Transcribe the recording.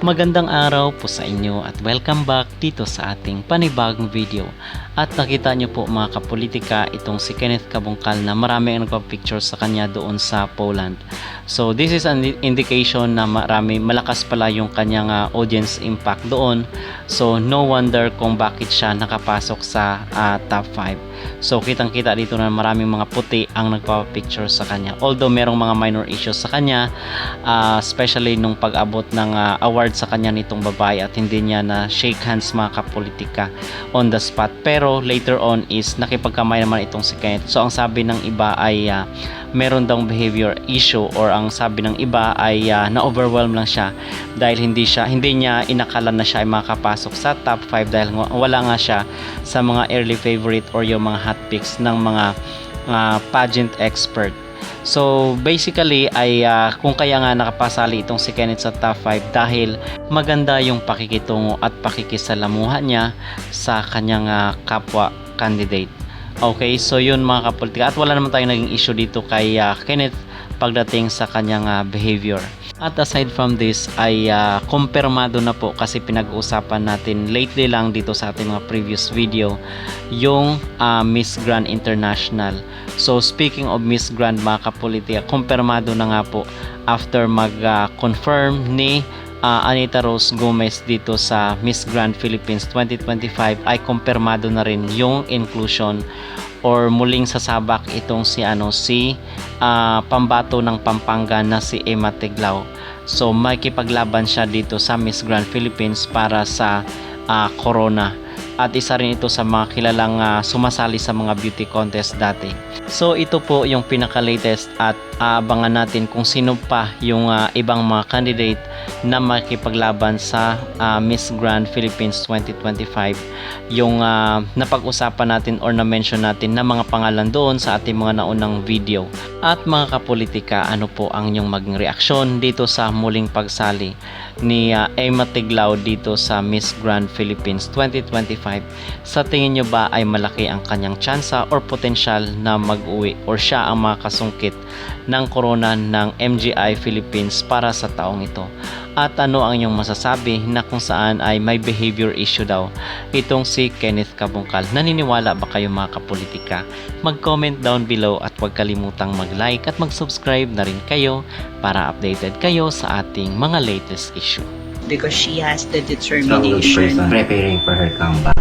Magandang araw po sa inyo at welcome back dito sa ating panibagong video. At nakita nyo po mga kapolitika itong si Kenneth Kabungkal na marami ang nagpa-picture sa kanya doon sa Poland. So this is an indication na marami malakas pala yung kanyang ah, audience impact doon. So no wonder kung bakit siya nakapasok sa ah, top 5. So kitang kita dito na maraming mga puti ang nagpa-picture sa kanya. Although merong mga minor issues sa kanya, ah, especially nung pag-abot ng ah, award sa kanya nitong babae at hindi niya na shake hands mga kapolitika on the spot. Pero later on is nakipagkamay naman itong si Kenneth. So ang sabi ng iba ay ah, meron daw behavior issue or ang sabi ng iba ay ah, na-overwhelm lang siya dahil hindi siya hindi niya inakala na siya ay makapasok sa top 5 dahil wala nga siya sa mga early favorite or yung mga hot picks ng mga ah, pageant expert. So basically ay ah, kung kaya nga nakapasali itong si Kenneth sa top 5 dahil maganda yung pakikitungo at pakikisalamuha niya sa kanyang ah, kapwa candidate. Okay, so yun mga kapolitika at wala naman tayong naging issue dito kay ah, Kenneth pagdating sa kanyang ah, behavior. At aside from this ay ah, kumpirmado na po kasi pinag-uusapan natin lately lang dito sa ating mga previous video yung ah, Miss Grand International. So speaking of Miss Grand mga kapolitika, kumpirmado na nga po after mag-confirm ni ah, Anita Rose Gomez dito sa Miss Grand Philippines 2025 ay kumpirmado na rin yung inclusion or muling sasabak itong si ano si ah, pambato ng Pampanga na si Emma Tiglao. So makikipaglaban siya dito sa Miss Grand Philippines para sa ah, Corona. At isa rin ito sa mga kilalang ah, sumasali sa mga beauty contest dati. So ito po yung pinaka-latest at aabangan natin kung sino pa yung ah, ibang mga candidate na makikipaglaban sa ah, Miss Grand Philippines 2025 yung ah, napag-usapan natin or na-mention natin na mga pangalan doon sa ating mga naunang video. At mga kapolitika, ano po ang inyong maging reaksyon dito sa muling pagsali ni ah, Emma Tiglao dito sa Miss Grand Philippines 2025? Sa tingin nyo ba ay malaki ang kanyang tsansa or potensyal na mag-uwi or siya ang makasungkit ng corona ng MGI Philippines para sa taong ito? At ano ang inyong masasabi na kung saan ay may behavior issue daw itong si Kenneth Kabungkal. Naniniwala ba kayo mga kapolitika? Mag-comment down below at huwag kalimutang mag-like at mag-subscribe na rin kayo para updated kayo sa ating mga latest issue. because she has the determination. person preparing for her comeback.